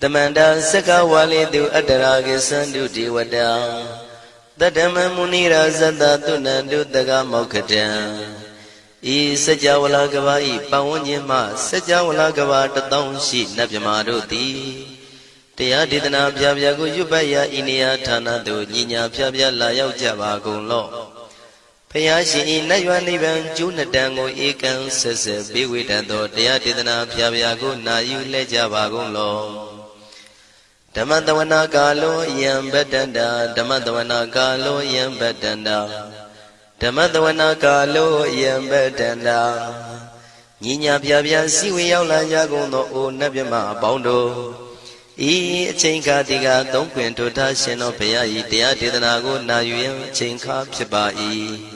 တမန္တာစကဝါလေတုအတ္တရာကိသန္တုဒေဝတာတတ္တမမုနိရာဇတသုဏန္တုတကမောက္ခတံဤစကြဝဠာကဘာဤပဝန်းကျင်မှစကြဝဠာကဘာတထောင်ရှိနတ်မြမာတို့သည်တရားဒေသနာပြပြကိုရွတ်ပတ်ရာဤနေရာဌာနသို့ညီညာပြပြလာရောက်ကြပါကုန်လော့ ဖျားရှင်ဤနတ်ရွာနိဗ္ဗာန်ကျိုးနှစ်တန်ကိုဧကံဆက်ဆက်ပေးဝေတတ်သောတရားဒေသနာပြပြကိုနာယူလဲကြပါကုန်လော့ဓမ္မတဝနာကာလောယံဗတ္တန္တာဓမ္မတဝနာကာလောယံဗတ္တန္တာဓမ္မတဝနာကာလောယံဗတ္တန္တာညီညာပြပြစီဝေရောက်လာကြကုန်သောအိုနတ်မြမအပေါင်းတို့ဤအချိန်ခါဒီကသုံးခွင်ထိုထားရှင်တော်ဘုရားဤတရားဒေသနာကိုနာယူရန်အချိန်ခါဖြစ်ပါ၏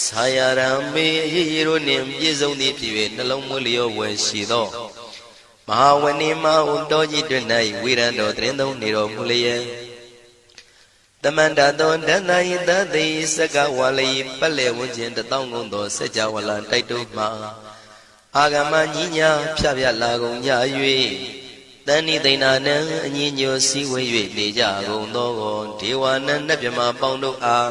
ဆာယရံမေအရေးရတို့နှင့်ပြည့်စုံသည်ဖြစ်၍နှလုံးမွေးလျောဝယ်ရှိသောမဟာဝဏိမဟုတောကြီးတွင်၌ဝိရံတော်တရင်သုံးနေတော်မူလျက်တမန္တသောဒန္တယိတသိစကဝါလိပက်လေဝန်းကျင်တထောင်ကုန်သောစัจ java လာတိုက်တို့မှအာဂမညီညာဖြဖြလာကုန်ကြ၍တဏိသိဏနံအညီညွတ်စည်းဝေး၍နေကြကုန်သောဒေဝနံနတ်မြမပေါင်းတို့အား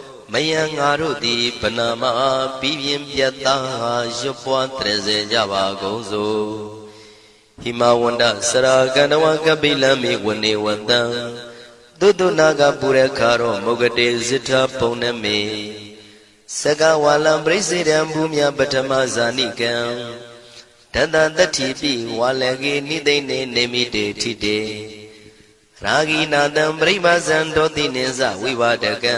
မယံငါတို့သည်ဗနာမပြီးပြင်းပြတ်သားရွတ်ပွားတရစေကြပါကုန်စို့ဟိမဝန္ဒစရာကန္တဝကပိလမိဝနေဝတံသုတ္တနာကပုရခါရောမုဂတေဇိထဘုံနမေစကဝါလံပရိစေတံဘူမြပထမဇာနိကံတတတတ္ထိပိဝါလကေနိသိနေနေမိတေထိတေရာဂိနာတံပရိပါဇံဒောတိနိသဝိပါဒကံ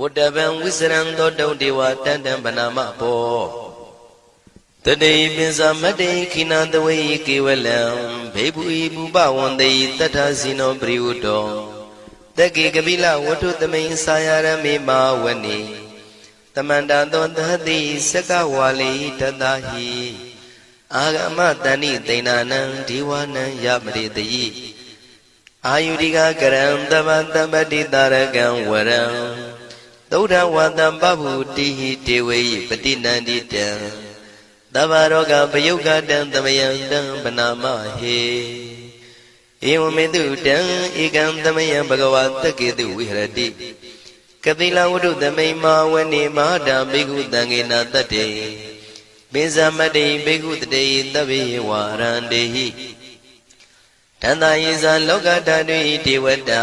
ဝတ္တဗံဝိစရံသောတုံဒေဝတန်တံဗနာမဘောတတေပိစမတ္တေခိနာတဝေကေဝလံဘေဘူဤဘူပဝန္တေတတ္ထဇိနောပရိဝတ္တောတက္ကေကပိလဝတ္ထုသမိန်စာယရမေမာဝနေတမန္တသောသတိစကဝါလိတတဟိအာဂမတဏိသိဏနံဒီဝနံယမရိတိအာယုရိကကရံတမတမတိတာရကံဝရံ သုဒ္ဓဝတံပဗုတိဟိတေဝေယပတိနန္တိတံသဗ္ဗရောဂပယုတ်ကတံသမယံတံပနာမဟေဧဝမေတုတံဧကံသမယံဘဂဝါတက္ကေတုဝိဟရတိကတိလဝတ္ထုသမိန်မာဝနေမဟာတာဘိက္ခုတံဃေနာတတ္တေပိဇမတ္တိဘိက္ခုတတေသဗ္ဗေဝါရန္တေဟိတန္တယေဇာလောကဓာတုဣတေဝတာ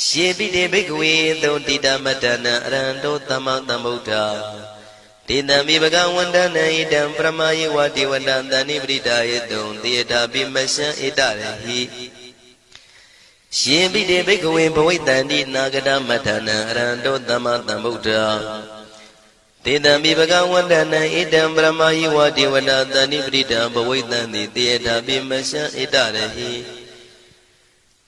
ရှေပိတေဘိက္ခဝေသုတိတမတနံအရန္တောသမ္မာသမ္ဗုဒ္ဓဒေတံမိဘဂဝန္တနံဣတံပရမယေဝတိဝတံတဏိပရိဒါယေတုံတေတာပိမရှံဣတရဟိရှင်ပိတေဘိက္ခဝေဘဝိတန္တိနာဂတမထနံအရန္တောသမ္မာသမ္ဗုဒ္ဓတေတံမိဘဂဝန္တနံဣတံပရမယေဝတိဝတံတဏိပရိဒံဘဝိတံတိတေတာပိမရှံဣတရဟိ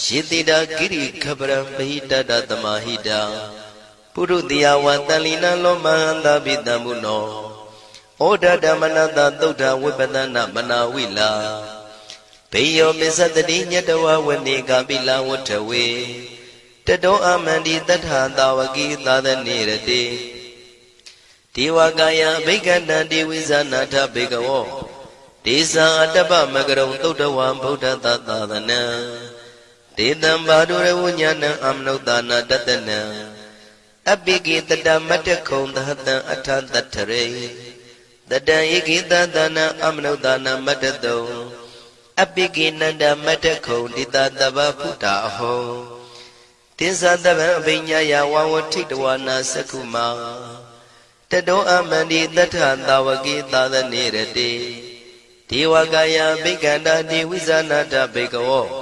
ယေတိတာကိရိခပရံပဟိတတတမဟိတာပုရုတိယဝတန်လီနံလောမဟန္တာပိတံမှုနောဩဒဓမ္မနတသုဒ္ဓဝိပဒနာမနာဝိလာဘေယောမစ္စတတိညတဝဝနေကပိလဝထဝေတတောအမန္တိတထာတာဝကိသာသနေရတိဒေဝကာယဘိက္ခန္တံဒေဝိဇာနာထဘေကဝောဒေဇာအတ္တပမကရုံသုတ်တဝံဗုဒ္ဓသာသသနံ ဒေတံဘာဒုရဝဉာဏံအမနုဿာနာတတနံအပိကိတတမတ္တခုံသဟတံအထတတ္ထရေတတံဧကိတသနာအမနုဿာနာမတ္တတုံအပိကိနန္ဒမတ္တခုံတိတတဗ္ဗဖုတာအဟောတင်္ဇာတဗံအပိညာယဝဝထိတဝနာသက္ခုမာတတောအမန္တိတထသာဝကိသာသနေရတိဒေဝကာယဘိက္ခန္တာတိဝိဇာနာတဘေကဝော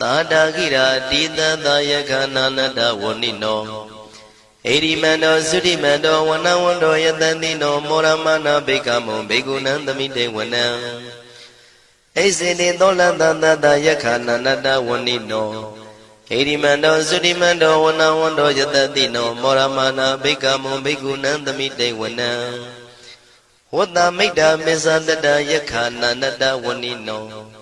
သာတာကိရာတိတသယကနာနတဝဏိနောဣရိမန္တောသုတိမန္တောဝနဝန္တောယတတိနောမောရမနာဘေကမောဘေကုဏံသမိတေဝနံဣစေတိသောလတတတယခာနန္တဝဏိနောဣရိမန္တောသုတိမန္တောဝနဝန္တောယတတိနောမောရမနာဘေကမောဘေကုဏံသမိတေဝနံဝတ္တမိတ်တာမေဇတတယခာနန္တဝဏိနော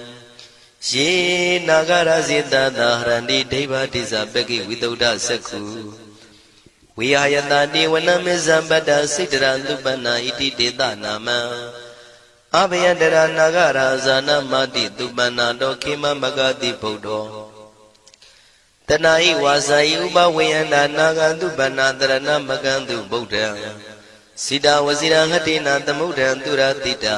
ယေနာဂရဇေတသာဟရန္တိဒိဗ္ဗတိဇပကိဝိတုဒ္ဓစက္ခုဝိဟာယတတိဝနမေဇံပတ္တစိတရသုပနာဣတိတေတနာမံအဘယတရနာဂရာဇာနမတိသူပနာတောခေမမဂတိဗုဒ္ဓောတဏှာဤဝါစာဤဥပဝေယန္တာနာဂန္တုပဏ္ဏတရဏမကန္တုဗုဒ္ဓံစိတဝစီရဟတိနာသမုဒ္ဒံသူရတိတာ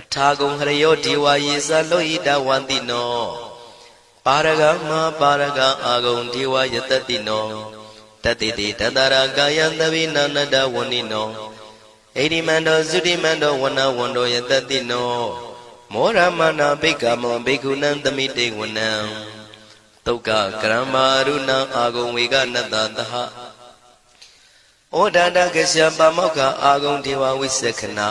အထာဂုံဟရယောဒီဝါယေဇလောဟိတဝန္တိနောပါရဂမပါရဂအာဂုံဒီဝါယတတိနောတတိတိတတရာကာယံတဝိနန္တဝဏိနောဣရိမန္တောသုတိမန္တောဝနဝန္တောယတတိနောမောရမနာဘိက္ခမောဘိက္ခုနံသမိတေဝနံတုတ်ကကရမရုဏအာဂုံဝေကနတ္တသဟဩဒန္တကစ္စပမောက္ခအာဂုံဒေဝဝိသခနာ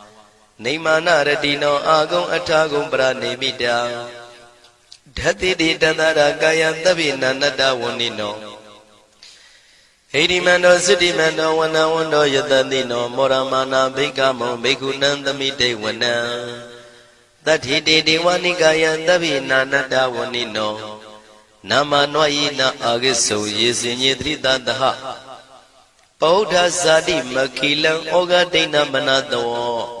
နေမာနရတိနောအာဂုံအထာဂုံပရနေမိတာဓတ္တိတိတတရာကာယသဗ္ဗိနန္တဝဏိနောဟိရိမန္တောသုတိမန္တောဝနဝန္တောယတတိနောမောရမာနာဘိကမောဘိက္ခုနံသမိတေဝနံတတိတေဒေဝနိကာယသဗ္ဗိနာနတဝဏိနောနာမနွာယိနာအာဂိစုံယေစင်ညေတိတတဟပောဓဇာတိမခိလံဩဃဒိဏမနတော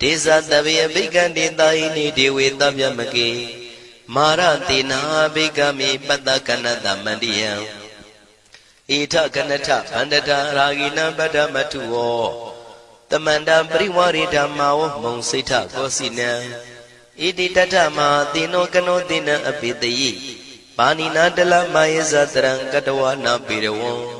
ဒေဇတဗေအဘိကံတေတာဟိနိဒေဝေတဗျမကေမာရတေနာဘိကမေပတ္တကနတမန္တိယံဣထကနထဗန္တတာရာဂိနံပတ္တမထုဝောတမန္တပရိဝရိဓမ္မာဝမုံစိဋ္ဌကောစီနံဣတိတထမသေနောကနောသေနံအပိတယိပါဏိနာတလမယေဇတရံကတဝနာပေရဝံ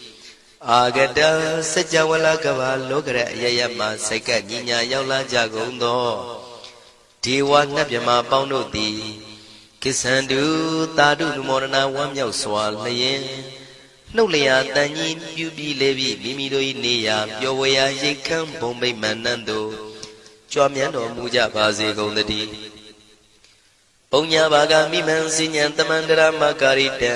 အာဂတစัจ java လကဘာလောကရအယယမစိတ်ကညီညာရောက်လာကြကုန်သောဒေဝနတ်မြမပေါင်းတို့သည်ကိသန္တုတာတုနုမောဒနာဝမ်းမြောက်စွာလျင်နှုတ်လျာတန်ကြီးပြူပြီးလေပြီးမိမိတို့၏နေရာပျော်ဝေရာရိတ်ခမ်းဘုံမိတ်မန္တန်တို့ကြွားမြန်းတော်မူကြပါစေကုန်သတည်းပုံညာဘာကမိမံစဉ္ဉံတမန္တရမကာရိတံ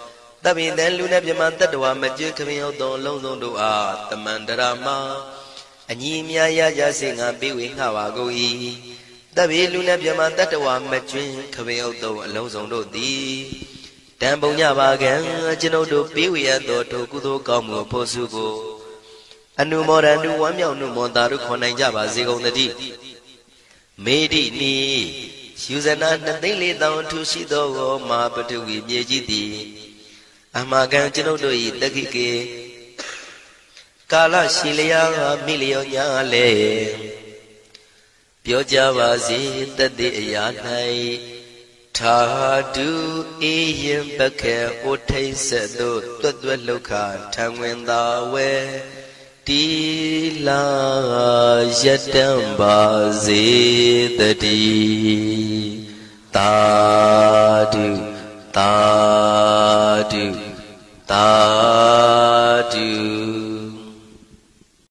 တပိတံလူနဲ့မြမတတ္တဝါမကျွခမင်းရောက်သောလုံးစုံတို့အားတမန္တရာမအညီမြာရကြစေငါပေးဝေငှပါကုန်၏တပိလူနဲ့မြမတတ္တဝါမကျွင်းခမင်းရောက်သောအလုံးစုံတို့သည်တံပုံညပါကံကျွန်ုပ်တို့ပေးဝေရသောထိုကုသိုလ်ကောင်းမှုဖို့စုကိုအနုမောဒန္တုဝမ်းမြောက်နှုမောတာတို့ခွန်နိုင်ကြပါစေကုန်သတည်းမေတိနီယူဇနာနှစ်သိန်းလေးတောင်ထူရှိသောမာပတုဝီမြေကြီးသည် အမကံကျွန်ုပ်တို့၏တက္ခိကေကာလရှိလျာမိလျောညာလေပြောကြပါစေတသက်အရာ၌ထာတုအေယံပခေဩထိတ်ဆက်သို့တွတ်တွတ်လောက်ခထံဝင်သာဝဲတီလာယတံပါစေတတိတာ တာတုတာတု